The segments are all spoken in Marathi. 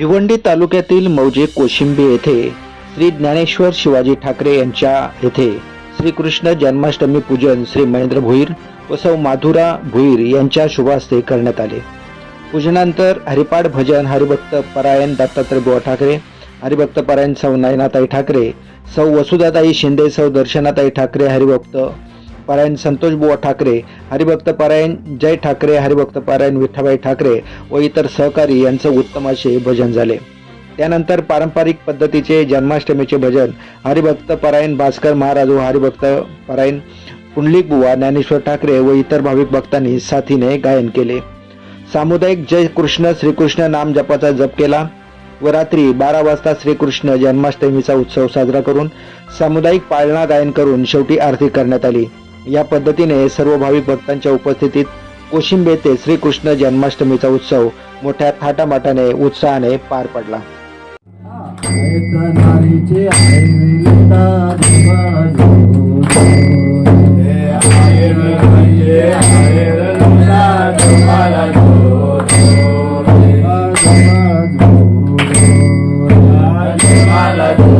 भिवंडी तालुक्यातील मौजे कोशिंबी येथे श्री ज्ञानेश्वर शिवाजी ठाकरे यांच्या येथे श्रीकृष्ण जन्माष्टमी पूजन श्री महेंद्र भोईर व सौ माधुरा भोईर यांच्या शुभास्ते करण्यात आले. पूजनानंतर हरिपाठ भजन हरिभक्त परायण दत्तात्रय बुवा ठाकरे हरिभक्त परायण सौ नयनाताई ठाकरे सौ वसुधाताई शिंदे सौ दर्शनाताई ठाकरे हरिभक्त परायण संतोष बुवा ठाकरे हरिभक्त परायण जय ठाकरे हरिभक्त परायण विठ्ठाबाई ठाकरे व इतर सहकारी यांचं उत्तम असे भजन झाले. त्यानंतर पारंपरिक पद्धतीचे जन्माष्टमीचे भजन हरिभक्त परायण भास्कर महाराज व हरिभक्त परायण पुंडलिक बुवा ज्ञानेश्वर ठाकरे व इतर भाविक भक्तांनी साथीने गायन केले. सामुदायिक जय कृष्ण श्रीकृष्ण नाम जपाचा जप केला व रात्री बारा वाजता श्रीकृष्ण जन्माष्टमीचा उत्सव साजरा करून सामुदायिक पाळणा गायन करून शेवटी आरती करण्यात आली. या पद्धतीने सर्व भाविक भक्तांच्या उपस्थितीत कोशिंबे ते श्रीकृष्ण जन्माष्टमीचा उत्सव मोठ्या थाटामाटाने उत्साहाने पार पडला I love you.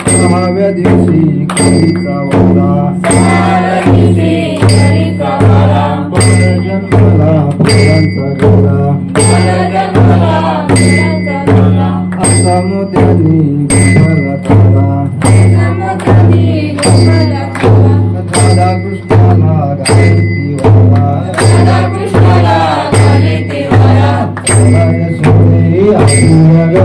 सहाव्या दिवशी कधीचा वारा जन्मला फुलांचा गरा मोत्यानी